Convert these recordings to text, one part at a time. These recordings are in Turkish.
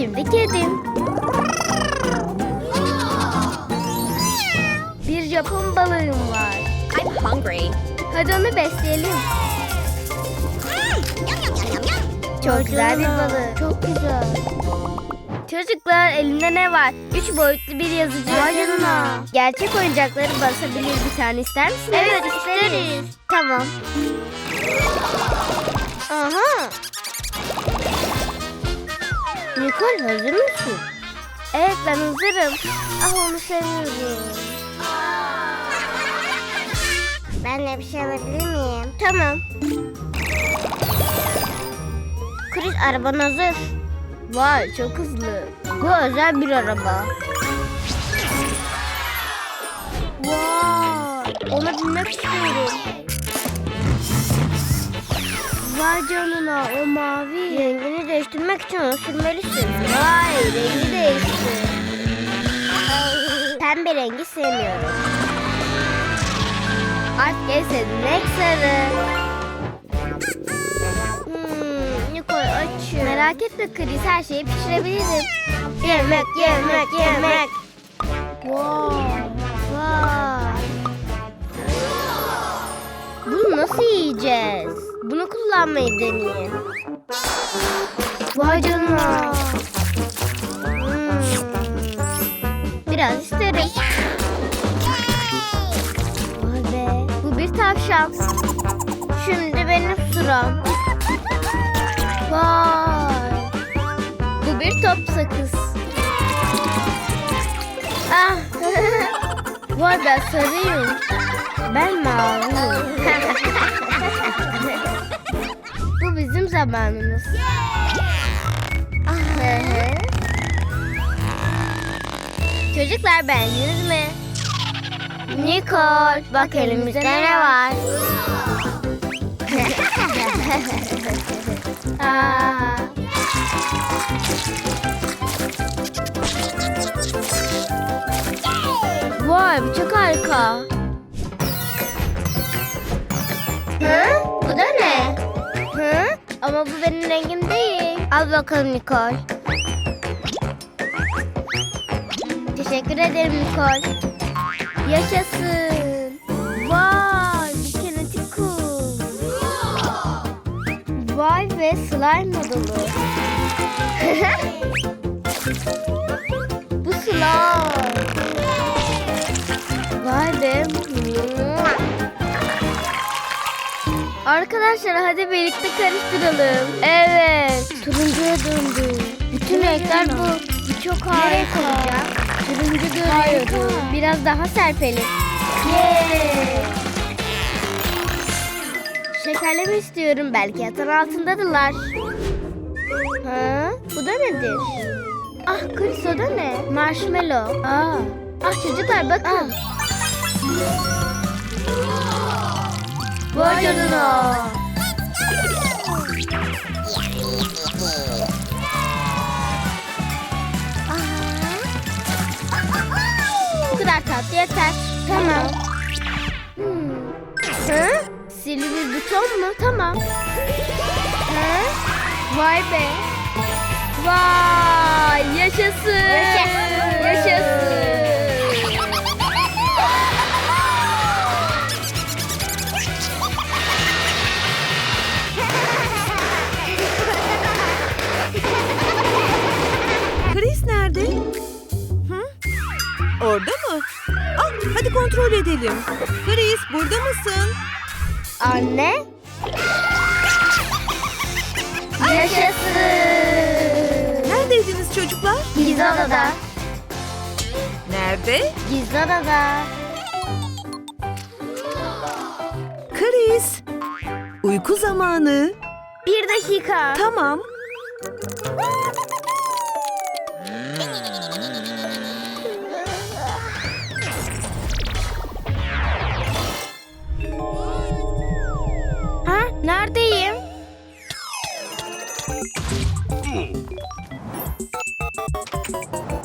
şimdi kedim. Bir Japon balığım var. I'm hungry. Hadi onu besleyelim. Çok güzel bir balık. Çok güzel. Çocuklar elimde ne var? Üç boyutlu bir yazıcı. Vay canına. Gerçek oyuncakları basabilir bir tane ister misiniz? Evet, isteriz. Tamam. Aha. Nicole hazır mısın? Evet ben hazırım. Ah onu seviyorum. Ben de bir şey alabilir miyim? Tamam. Chris araban hazır. Vay çok hızlı. Bu özel bir araba. Vay ona binmek istiyorum. Vay canına o mavi. Rengini değiştirmek için onu sürmelisin. Vay rengi değişti. Pembe rengi sevmiyorum. Artık en sevdiğim sarı. Hmm, açıyor. Merak etme Chris her şeyi pişirebilirim. Yemek, yemek, yemek. Vay, vay. Bunu nasıl yiyeceğiz? Bunu kullanmayı deneyin. Vay canına. Hmm. Biraz isterim. Vay be. Bu bir tavşan. Şimdi benim sıram. Vay. Bu bir top sakız. Ah. Vay ben sarıyım. Ben maviyim. Bu bizim zamanımız. Çocuklar beğendiniz mi? Nicole bak elimizde ne var? Aa. Vay bu çok harika. Hı? Bu da ne? Hı? Ama bu benim rengim değil. Al bakalım Nicole. Teşekkür ederim Nicole. Yaşasın. Vay bu kinetik kum. Vay be slime modulu. bu slime. Arkadaşlar hadi birlikte karıştıralım. Evet. Turuncuya döndü. Bütün renkler bu. Bu çok harika. Turuncu görüyorum. Biraz daha serpelim. Yay. Şekerleme istiyorum. Belki yatağın altındadırlar. Ha? Bu da nedir? Ah Chris o da ne? Marshmallow. Aa. Ah çocuklar bakın. Vay canına. Bu kadar tatlı yeter. Tamam. Hmm. Sihirli bir buton mu? Tamam. Hı? Vay be. Vay yaşasın. Yaşasın. Yaşasın. Orada mı? Ah, hadi kontrol edelim. Chris burada mısın? Anne. Yaşasın. Neredeydiniz çocuklar? Gizli odada. Nerede? Gizli odada. Chris. Uyku zamanı. Bir dakika. Tamam. Neredeyim?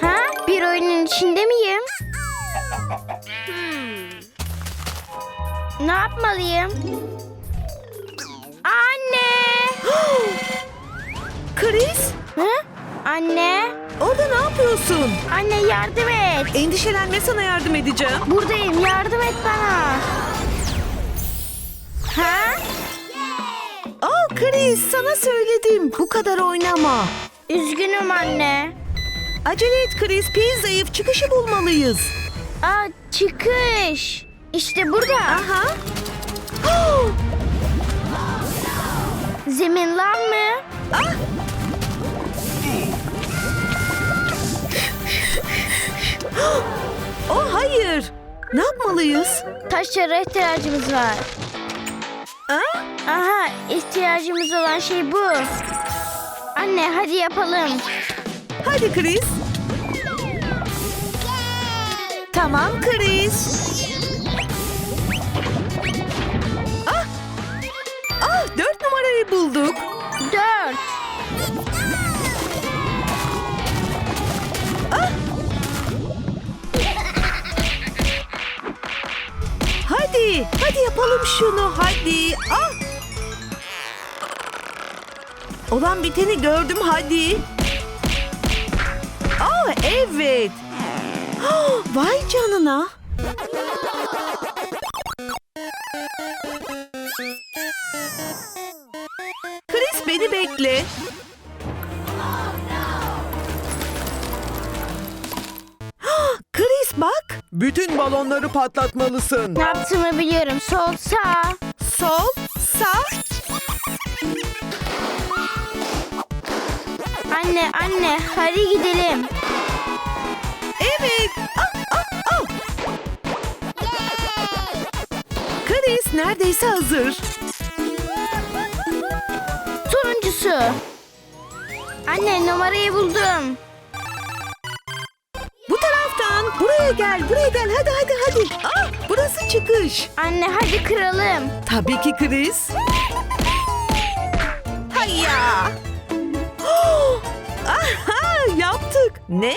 Ha? Bir oyunun içinde miyim? Ne yapmalıyım? Anne! Chris, Hı? Anne! orada ne yapıyorsun? Anne yardım et! Endişelenme sana yardım edeceğim. Buradayım yardım et bana! Ha? Chris, sana söyledim. Bu kadar oynama. Üzgünüm anne. Acele et Chris, pil zayıf. Çıkışı bulmalıyız. Aa çıkış. İşte burada. Aha. Oh, Zemin lav mı? ah. Oh hayır. Ne yapmalıyız? Taşlara ihtiyacımız var. Ha? Aha ihtiyacımız olan şey bu. Anne hadi yapalım. Hadi Chris. Tamam Chris. Ah! Ah dört numarayı bulduk. Dört. Hadi, hadi yapalım şunu hadi. Ah! Olan biteni gördüm hadi. Aa evet. Ah, vay canına. Chris beni bekle. Ah, Chris bak. Bütün balonları patlatmalısın. Ne yaptığımı biliyorum. Sol sağ. Sol, sağ. Anne anne hadi gidelim. Evet. Ah, ah, ah. Chris neredeyse hazır. Sonuncusu. Anne numarayı buldum. Bu taraftan. Buraya gel, buraya gel. Hadi hadi hadi. Ah, burası çıkış. Anne hadi kıralım. Tabii ki Chris. Hayya. Aha, yaptık. Ne?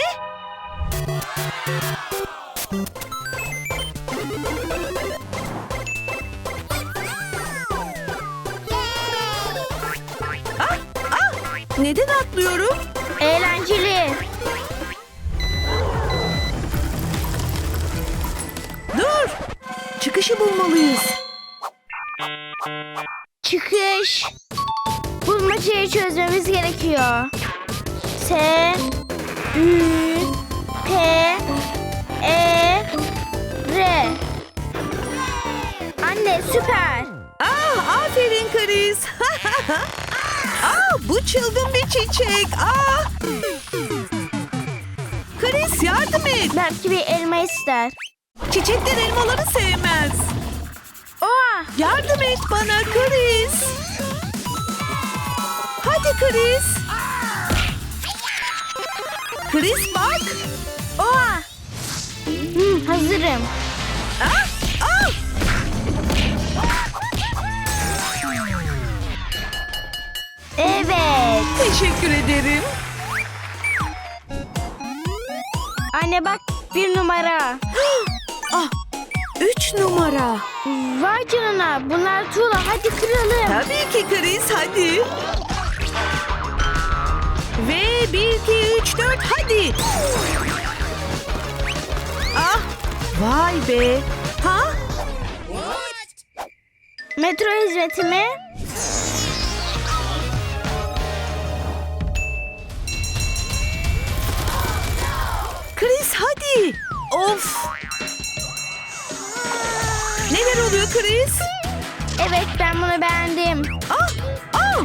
Ah, ah. Neden atlıyorum? Eğlenceli. Dur. Çıkışı bulmalıyız. Çıkış. Bulmacayı çözmemiz gerekiyor. S Ü P E R Anne süper. Ah, aferin Chris. ah, bu çılgın bir çiçek. Ah. Chris yardım et. Belki bir elma ister. Çiçekler elmaları sevmez. Oha! Yardım et bana Chris. Hadi Chris. Chris bak. Oha! Hı, hazırım. Ah, ah. Evet. Teşekkür ederim. Anne bak bir numara. Ah, üç numara. Vay canına bunlar tuğla hadi kıralım. Tabii ki Chris hadi. Ve bir, iki, üç, hadi. Ah vay be. Ha? Metro hizmeti mi? Chris hadi. Of. Neler oluyor Chris? Evet ben bunu beğendim. Ah, ah.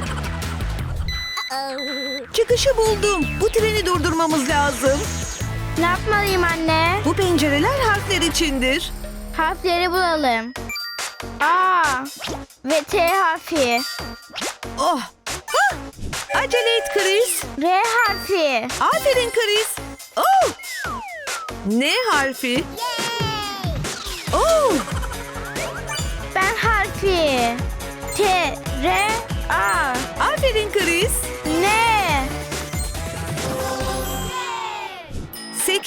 Çıkışı buldum. Bu treni durdurmamız lazım. Ne yapmalıyım anne? Bu pencereler harfler içindir. Harfleri bulalım. A ve T harfi. Oh. Ah. Acele et Chris. R harfi. Aferin Chris. Oh! Ne harfi? Oh!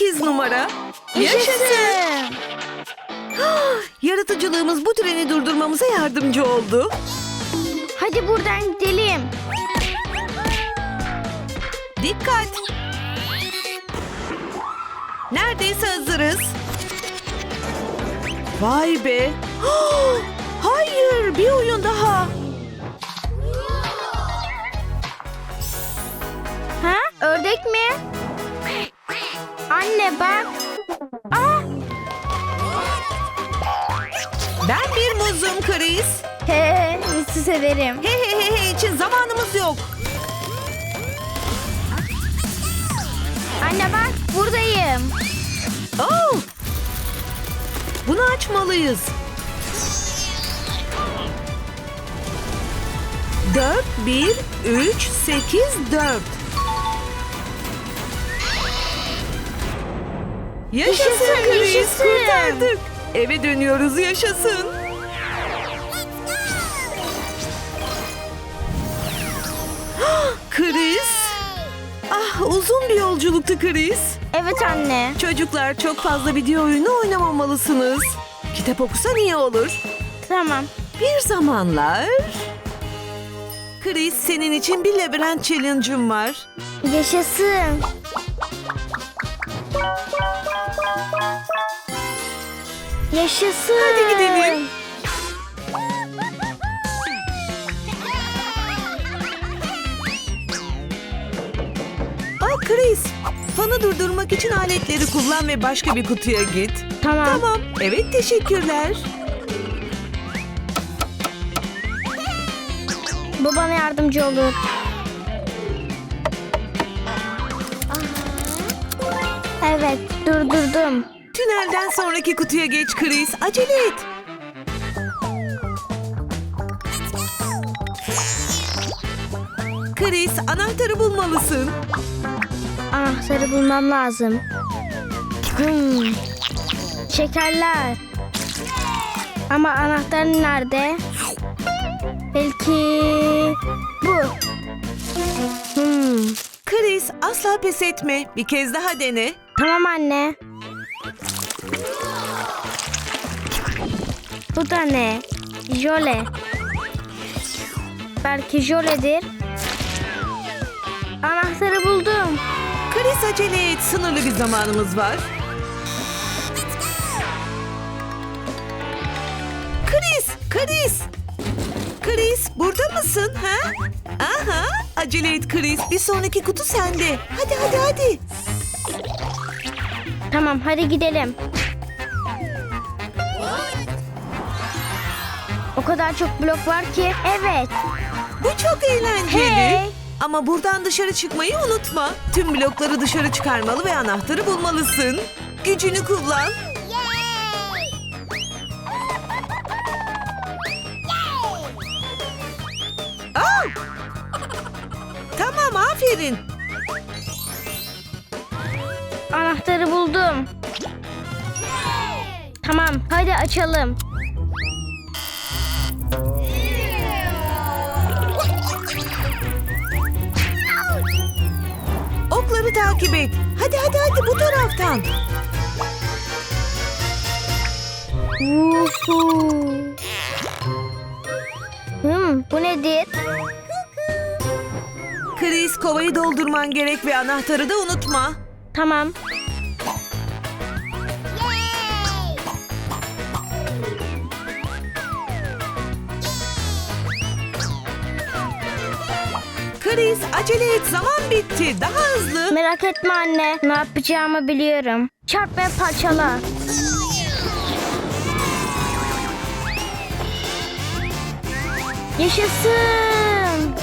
8 numara. Yaşasın. Yaratıcılığımız bu treni durdurmamıza yardımcı oldu. Hadi buradan gidelim. Dikkat! Neredeyse hazırız. Vay be! Hayır, bir oyun daha. Ha? Ördek mi? Anne bak. Aa, Ben bir muzum Chris. he, nasıl severim. He he he he için zamanımız yok. Anne bak buradayım. Oh! Bunu açmalıyız. Dört, bir, üç, sekiz, dört. Yaşasın, Yaşasın, Chris, yaşasın. kurtardık. Eve dönüyoruz, yaşasın. Chris. Ah, uzun bir yolculuktu Chris. Evet anne. Çocuklar çok fazla video oyunu oynamamalısınız. Kitap okusan iyi olur. Tamam. Bir zamanlar... Chris senin için bir labirent challenge'ım var. Yaşasın. Yaşasın. Hadi gidelim. Aa Chris, fanı durdurmak için aletleri kullan ve başka bir kutuya git. Tamam. Tamam. Evet teşekkürler. Bu bana yardımcı olur. Evet, durdurdum. Tünelden sonraki kutuya geç Chris. Acele et. Chris anahtarı bulmalısın. Anahtarı bulmam lazım. Hmm. Şekerler. Ama anahtar nerede? Belki bu. Hmm. Chris asla pes etme. Bir kez daha dene. Tamam anne. Bu da ne? Jöle. Belki jöledir. Anahtarı buldum. Chris acele et. Sınırlı bir zamanımız var. Chris, Chris. Chris burada mısın ha? Aha, acele et Chris. Bir sonraki kutu sende. Hadi hadi hadi. Tamam hadi gidelim. Kadar çok blok var ki. Evet. Bu çok eğlenceli. Hey. Ama buradan dışarı çıkmayı unutma. Tüm blokları dışarı çıkarmalı ve anahtarı bulmalısın. Gücünü kullan. Aa! Tamam aferin. Anahtarı buldum. Tamam hadi açalım. Takip et. Hadi hadi hadi bu taraftan. Hmm, bu nedir? Chris kovayı doldurman gerek ve anahtarı da unutma. Tamam. Chris acele et zaman bitti. Daha hızlı. Merak etme anne. Ne yapacağımı biliyorum. Çarp ve parçala. Yaşasın.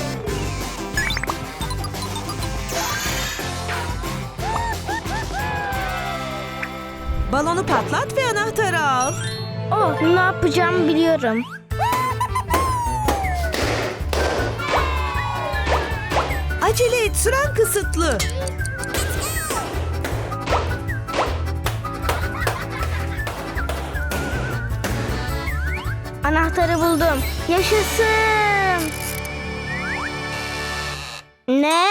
Balonu patlat ve anahtarı al. Oh, ne yapacağımı biliyorum. Acele et, süren kısıtlı. Anahtarı buldum. Yaşasın. Ne?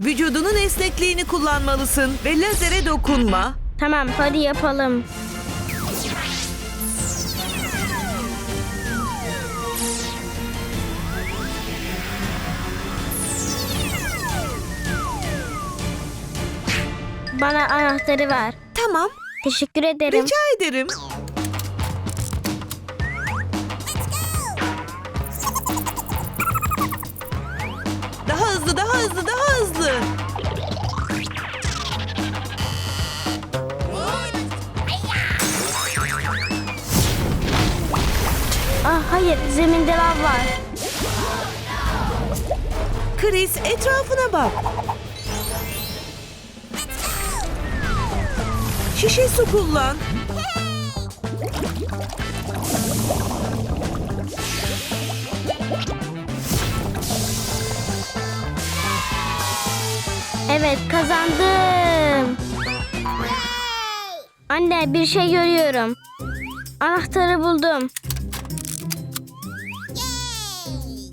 Vücudunun esnekliğini kullanmalısın ve lazere dokunma. Tamam hadi yapalım. Bana anahtarı ver. Tamam, Teşekkür ederim. rica ederim. Daha hızlı, daha hızlı, daha hızlı. Ah hayır zeminde lav var. Chris, etrafına bak. Şişe su kullan. Evet kazandım. Anne bir şey görüyorum. Anahtarı buldum.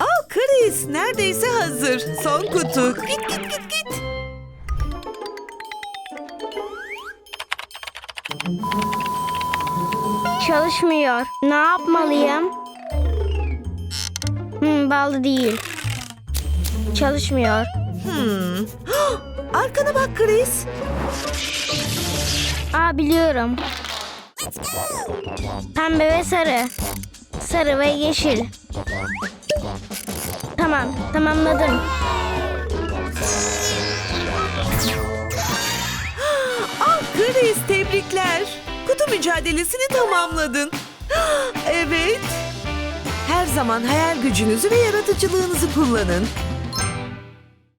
Aa Chris, neredeyse hazır. Son kutu. Git git git git. Çalışmıyor. Ne yapmalıyım? Hmm, bağlı değil. Çalışmıyor. Hmm. Arkana bak Chris. Aa biliyorum. Pembe ve sarı. Sarı ve yeşil. Tamam, tamamladım. Ah Chris, tebrikler. Kutu mücadelesini tamamladın. Evet. Her zaman hayal gücünüzü ve yaratıcılığınızı kullanın.